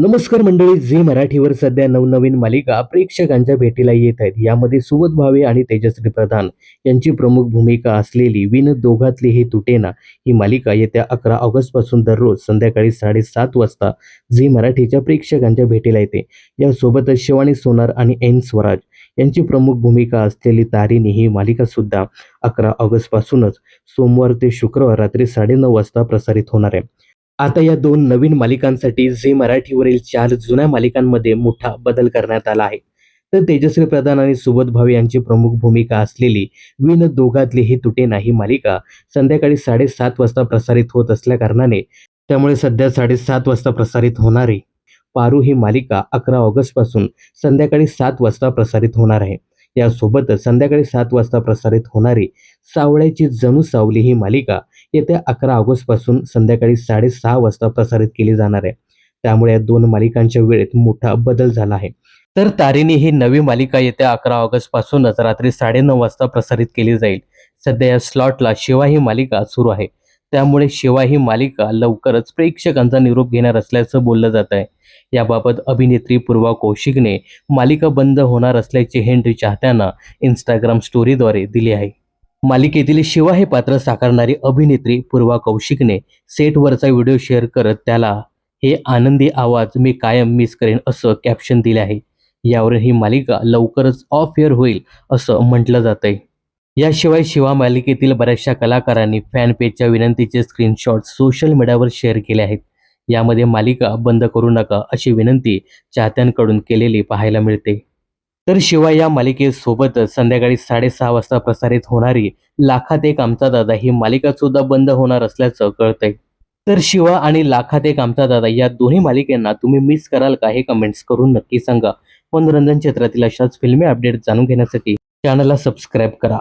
नमस्कार मंडळी झी मराठीवर सध्या नवनवीन मालिका प्रेक्षकांच्या भेटीला येत आहेत. यामध्ये सुबोध भावे आणि तेजश्री प्रधान यांची प्रमुख भूमिका असलेली विन दोघातली हे तुटेना ही मालिका येत्या अकरा ऑगस्टपासून दररोज संध्याकाळी साडेसात वाजता झी मराठीच्या प्रेक्षकांच्या भेटीला येते. यासोबतच शिवानी सोनार आणि एन स्वराज यांची प्रमुख भूमिका असलेली तारिणी ही मालिका सुद्धा अकरा ऑगस्ट पासूनच सोमवार ते शुक्रवार रात्री साडेनऊ वाजता प्रसारित होणार आहे. आता या दोन नवीन मालिकांसाठी झी मराठीवरील चार जुन्या मालिकांमध्ये मोठा बदल करण्यात आला आहे. तर तेजस्वी प्रधान आणि सुबोध भावे यांची प्रमुख भूमिका असलेली विन दोघातली ही तुटे नाही मालिका संध्याकाळी साडेसात वाजता प्रसारित होत असल्या कारणाने त्यामुळे सध्या साडेसात वाजता प्रसारित होणारी पारू ही मालिका अकरा ऑगस्टपासून संध्याकाळी सात वाजता प्रसारित होणार आहे. यासोबतच संध्याकाळी सात वाजता प्रसारित होणारी सावळ्याची जणू सावली ही मालिका येत्या अकरा ऑगस्टपासून संध्याकाळी साडेसहा वाजता प्रसारित केली जाणार आहे. त्यामुळे या दोन मालिकांच्या वेळेत मोठा बदल झाला आहे. तर तारिणी ही नवी मालिका येत्या अकरा ऑगस्ट पासूनच रात्री साडेनऊ वाजता प्रसारित केली जाईल. सध्या या स्लॉटला शिवा ही मालिका सुरू आहे. त्यामुळे शिवाय ही मालिका लवकरच प्रेक्षकांचा निरोप घेणार असल्याचं बोललं जात आहे. याबाबत अभिनेत्री पूर्वा कौशिकने मालिका बंद होणार असल्याची हिंट चाहत्यांना इंस्टाग्राम स्टोरीद्वारे दिली आहे. मालिकेतील शिवा हे पात्र साकारणारी अभिनेत्री पूर्वा कौशिकने सेटवरचा व्हिडिओ शेअर करत त्याला हे आनंदी आवाज मी कायम मिस करेन असं कॅप्शन दिले आहे. यावरून ही मालिका लवकरच ऑफ एअर होईल असं म्हटलं जात आहे याशिवाय शिवा मालिकेतील बऱ्याचशा कलाकारांनी फॅन पेजच्या विनंतीचे स्क्रीनशॉट सोशल मीडियावर शेअर केले आहेत. यामध्ये मालिका बंद करू नका अशी विनंती चाहत्यांकडून केलेली पाहायला मिळते. तर शिवाय या मालिकेसोबतच संध्याकाळी साडेसहा वाजता प्रसारित होणारी लाखात एक आमचा दादा ही मालिका सुद्धा बंद होणार असल्याचं कळतंय. तर शिवा आणि लाखात एक आमचा दादा या दोन्ही मालिकांना तुम्ही मिस कराल का हे कमेंट्स करून नक्की सांगा. मनोरंजन क्षेत्रातील अशाच फिल्मी अपडेट जाणून घेण्यासाठी चॅनलला सबस्क्राईब करा.